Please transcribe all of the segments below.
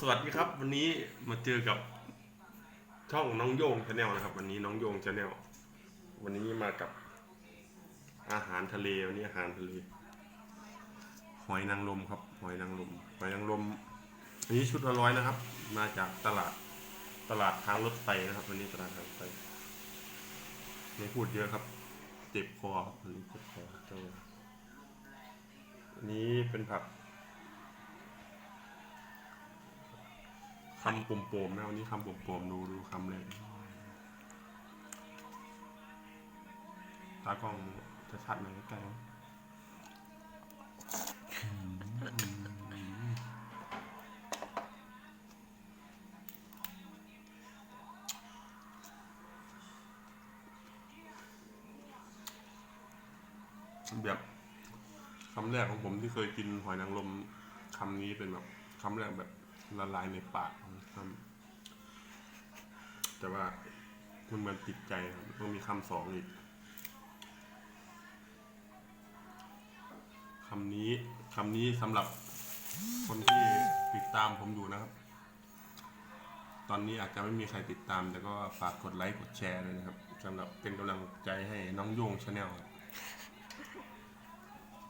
สวัสดีครับวันนี้มาเจอกับช่องน้องโยงชาแนลนะครับ วันนี้น้องโยงชาแนลวันนี้มากับอาหารทะเลวันนี้อาหารทะเลหอยนางรมครับหอยนางรมหอยนางรมอันนี้ชุดละร้อยนะครับ มาจากตลาดตลาดทางรถไฟนะครับ วันนี้ตลาดทางรถไฟไม่พูดเยอะครับ เจ็บคอครับวันนี้เจ็บคอเจ้าอันนี้เป็นผัก คำปุ่มๆนะวันนี้คำปุ่มๆดูดูคำเลยตากล้องจะชัดหน่อยใกล้แบบคำแรกของผมที่เคยกินหอยนางรมคำนี้เป็นแบบคำแรกแบบ ละลายในปากครับแต่ว่ามันเหมันติดใจครับต้องมีคำสองอีกคำนี้คำนี้สำหรับคนที่ติดตามผมอยู่นะครับ ตอนนี้อาจจะไม่มีใครติดตาม แต่ก็ฝากกดไลค์กดแชร์เลยนะครับสำหรับเป็นกำลังใจให้น้องโยงชาแนล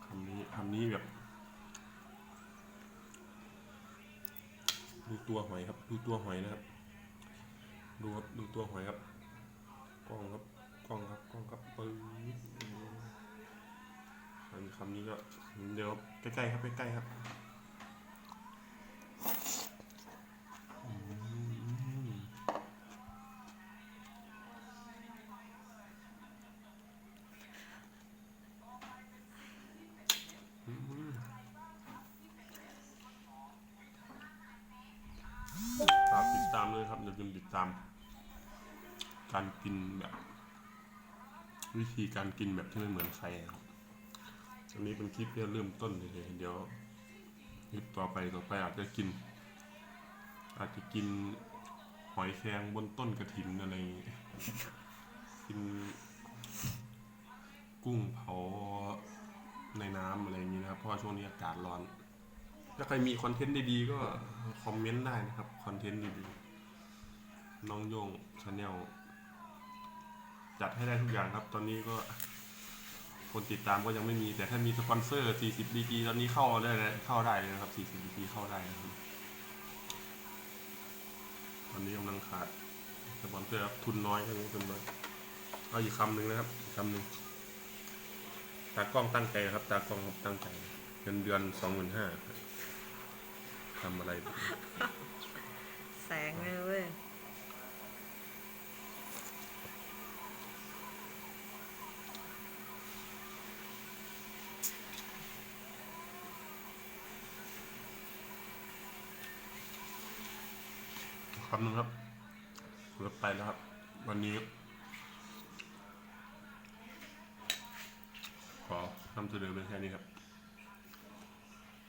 คำนี้คำนี้แบบ ดูตัวหอยครับ ดูตัวหอยนะครับ ดูครับ ดูตัวหอยครับ กล้องครับ กล้องครับ กล้องครับปื๊ดอันคำนี้ก็เดี๋ยวใกล้ๆครับ ใกล้ๆครับ ดตามเลยครับอย่าลืมติดตาม การกินแบบ วิธีการกินแบบที่ไม่เหมือนใครครับอันนี้เป็นคลิปที่เริ่มต้นเลยเดี๋ยวคลิปต่อไปต่อไปอาจจะกิน อาจจะกินหอยแครงบนต้นกระถินอะไรอย่างงี้กิน กุ้งเผาในน้ำอะไรอย่างนี้นะครับเพราะช่วงนี้อากาศร้อน ถ้าใครมีคอนเทนต์ดีๆก็คอมเมนต์ได้นะครับ คอนเทนต์ดีๆ น้องโยงชาแนลจัดให้ได้ทุกอย่างครับ ตอนนี้ก็ คนติดตามก็ยังไม่มีแต่ถ้ามีสปอนเซอร์ 40ดีกีตอนนี้เข้าได้เลยเข้าได้เลยนะครับ 40ดีกีเข้าได้นะครับตอนนี้กำลังขาดสปอนเซอร์ครับทุนน้อยใช่ไหมทุนน้อยเอาอีกคำหนึ่งนะครับอีกคำหนึ่งตากล้องตั้งใจครับ ตากล้องครับตั้งใจเงินเดือนสองหมื่นห้าทำอะไรแบบนี้แสงเลยเว้ยำหนึ่งครับเลิกไปแล้วครับ วันนี้ ขอนำเสนอเป็นแค่นี้ครับ